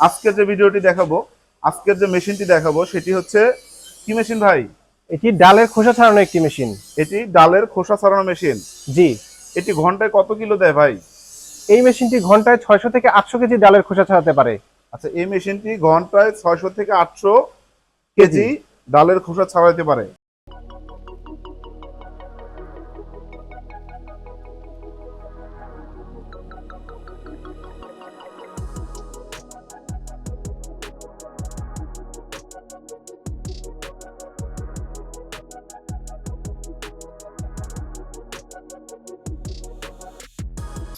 আজকের যে ভিডিওটি দেখাবো আজকের যে মেশিনটি দেখাবো সেটি হচ্ছে কি মেশিন ভাই? এটি ডালের খোসা ছাড়ানো একটি মেশিন। এটি ডালের খোসা ছাড়ানো মেশিন। জি। এটি ঘন্টায় কত কিলো দেয় ভাই? এই মেশিনটি ঘন্টায় ছয়শো থেকে আটশো কেজি ডালের খোসা ছাড়াতে পারে। আচ্ছা এই মেশিনটি ঘন্টায় ছয়শো থেকে আটশো কেজি। ডালের খোসা ছাড়াইতে পারে।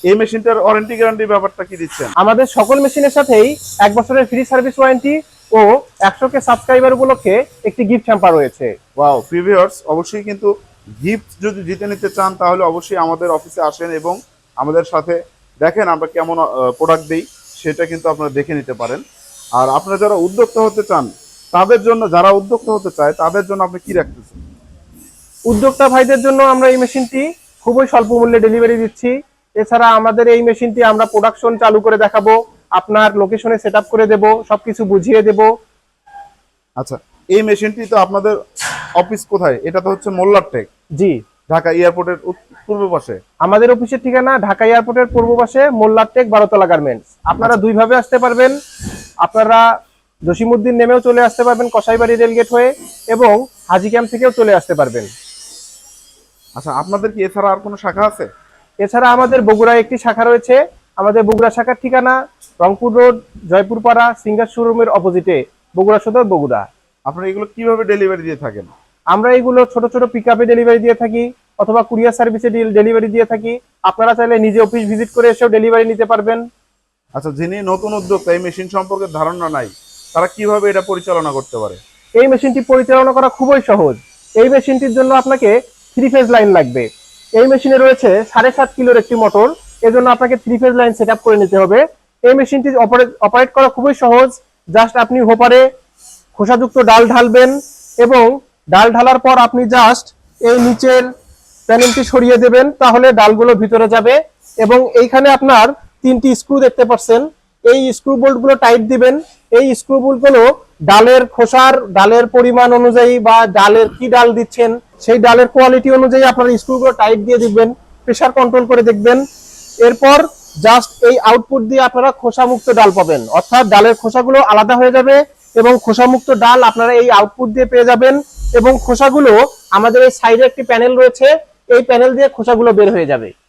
এই মেশিনটার ওয়ারেন্টি গ্যারান্টি ব্যাপারটা কি দিচ্ছেন? আমাদের সকল মেশিনের সাথেই এক বছরের ফ্রি সার্ভিস ওয়ারেন্টি ও একশো কে সাবস্ক্রাইবার উপলক্ষে একটি গিফট হ্যাম্পার রয়েছে। ওয়াও প্রিভিয়ার্স অবশ্যই কিন্তু গিফট যদি জিতে নিতে চান তাহলে অবশ্যই আমাদের অফিসে আসেন এবং আমাদের সাথে দেখেন আমরা কেমন প্রোডাক্ট দিই সেটা কিন্তু আপনারা দেখে নিতে পারেন। আর আপনারা যারা উদ্যোক্তা হতে চান তাদের জন্য যারা উদ্যোক্তা হতে চায় তাদের জন্য আপনি কি রাখতেছেন? উদ্যোক্তা ভাইদের জন্য আমরা এই মেশিনটি খুবই স্বল্প মূল্যে ডেলিভারি দিচ্ছি। এছাড়া আমাদের এই মেশিনটি আমরা প্রোডাকশন চালু করে দেখাবো আপনার লোকেশনে সেট করে দেবো সবকিছু বুঝিয়ে দেবো। আচ্ছা এই মেশিনটি তো আপনাদের অফিস কোথায়? এটা তো হচ্ছে মোল্লার টেক। জি। ঢাকা এয়ারপোর্টের পূর্ব পাশে। আমাদের অফিসের ঠিকানা ঢাকা এয়ারপোর্টের পূর্ব পাশে মোল্লারটেক বারোতলা গার্মেন্টস আপনারা দুইভাবে আসতে পারবেন। আপনারা জসিমুদ্দিন নেমেও চলে আসতে পারবেন কসাইবাড়ি রেলগেট হয়ে এবং হাজি ক্যাম্প থেকেও চলে আসতে পারবেন। আচ্ছা আপনাদের কি এছাড়া আর কোনো শাখা আছে? এছাড়া আমাদের বগুড়ায় একটি শাখা রয়েছে। আমাদের বগুড়া শাখার ঠিকানা রংপুর রোড জয়পুরপাড়া সিঙ্গার শোরুমের অপোজিটে বগুড়া সদর বগুড়া। আপনারা এগুলো কীভাবে ডেলিভারি দিয়ে থাকেন? আমরা এগুলো ছোট ছোট পিক আপে ডেলিভারি দিয়ে থাকি অথবা কুরিয়ার সার্ভিসে ডেলিভারি দিয়ে থাকি। আপনারা চাইলে নিজে অফিস ভিজিট করে এসেও ডেলিভারি নিতে পারবেন। আচ্ছা যিনি নতুন উদ্যোক্তা এই মেশিন সম্পর্কে ধারণা নাই তারা কীভাবে এটা পরিচালনা করতে পারে? এই মেশিনটি পরিচালনা করা খুবই সহজ। এই মেশিনটির জন্য আপনাকে থ্রি ফেজ লাইন লাগবে। এই মেশিনে রয়েছে সাড়ে সাত কিলোর একটি মোটর এজন্য আপনাকে থ্রি ফেজ লাইন সেট করে নিতে হবে। এই মেশিনটি অপারেট করা খুবই সহজ। জাস্ট আপনি হোপারে খোসাযুক্ত ডাল ঢালবেন এবং ডাল ঢালার পর আপনি জাস্ট এই নিচের প্যানেলটি সরিয়ে দেবেন, তাহলে ডালগুলো ভিতরে যাবে। এবং এইখানে আপনার তিনটি স্ক্রু দেখতে পাচ্ছেন। এই স্ক্রু বোল্টগুলো টাইট দিবেন। এই স্ক্রু বোল্টগুলো ডালের খোসার, ডালের পরিমাণ অনুযায়ী বা ডালের কি ডাল দিচ্ছেন, সেই ডালের কোয়ালিটি অনুযায়ী আপনার স্ক্রুগুলো টাইট দিয়ে দিবেন প্রেশার কন্ট্রোল করে দেখবেন। এরপর জাস্ট এই আউটপুট দিয়ে আপনারা খোসামুক্ত ডাল পাবেন। অর্থাৎ ডালের খোসাগুলো আলাদা হয়ে যাবে এবং খোসামুক্ত ডাল আপনারা এই আউটপুট দিয়ে পেয়ে যাবেন এবং খোসাগুলো আমাদের এই সাইডে একটি প্যানেল রয়েছে, এই প্যানেল দিয়ে খোসাগুলো বের হয়ে যাবে।